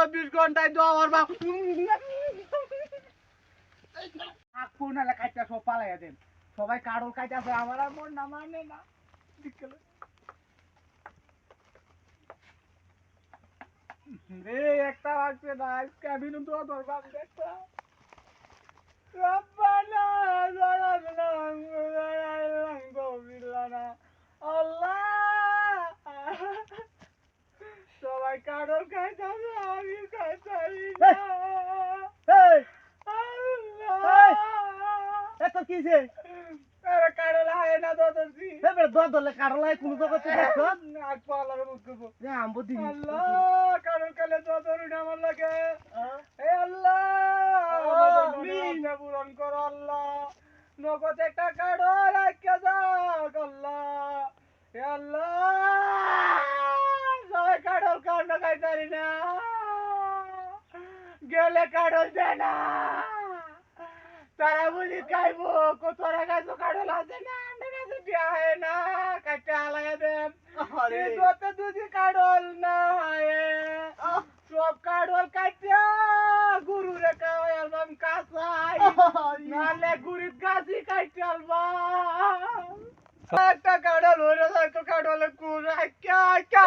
চব্বিশ ঘন্টায় দেওয়ার বা কোন খাইটা সব পালাইয়া দেন। সবাই কারোর খাইতে আছে, আমার আর মন না মানে না। রে একটা আসছে না, আজকে আমি তো দরবার দেখতাম রব্বানা জালালনা কারোর খাইতেছে আমি খাইতারি না। এত কিছে আরে কারও লাগে না দদরছি এবার দর দলে কারলাই কোন জগতে দেখছ নাক পালার মুখ দেবো। যে আমবো দিবি। আল্লাহ কারোর কালে দদরুন আমার লাগে। হে আল্লাহ আমিন। পূরণ কর আল্লাহ। নগদ একটা কাড়ো রাখিয়া যাক আল্লাহ। হে আল্লাহ। খাইতারি না। গেলে দে না। তারা বুঝি খাইবো আছে না হয় আলায় দেন। দুধি হয় সব গুরু রে খাওয়াই আলবাম কাঁচাই। নালে গুরিত গাছি কাটতে আলবাম। একটা কাড়ল হয়ে যায় তো কাড়লে কুড়া ক্যা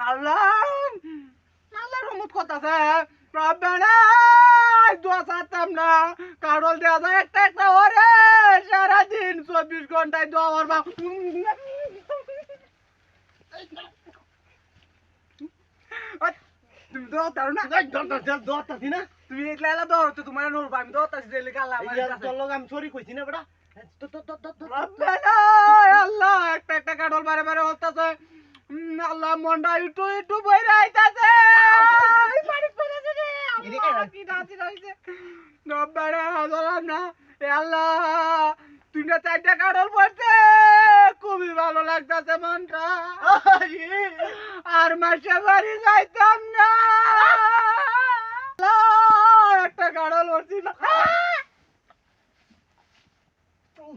আল্লাহ আল্লাহ রহমত দোয়া চাতাম না কারল দেওয়া যায় একটা একটা ওরে সারাদিন চব্বিশ ঘন্টায় তুমি তারো না? তুমি একলা একলা হচ্ছে তোমার নড়বা আমি দেওয়া তাছি দিলে গাল্লা তোর লগে আমি সরি কইছি না বেটা। তো তো তো তো রব্বানা, আল্লাহ একটা একটা কাটল বারে বারে হতাছে আল্লাহ মনটা একটু একটু বইরা আইতাছে। কি নাচি না আল্লাহ। তিনটা চারটা কাটল পড়ছে। খুবই ভালো লাগতাছে মনটা। আর মাসে বাড়ি যাইতাম না। একটা কাটল পড়ছি না এই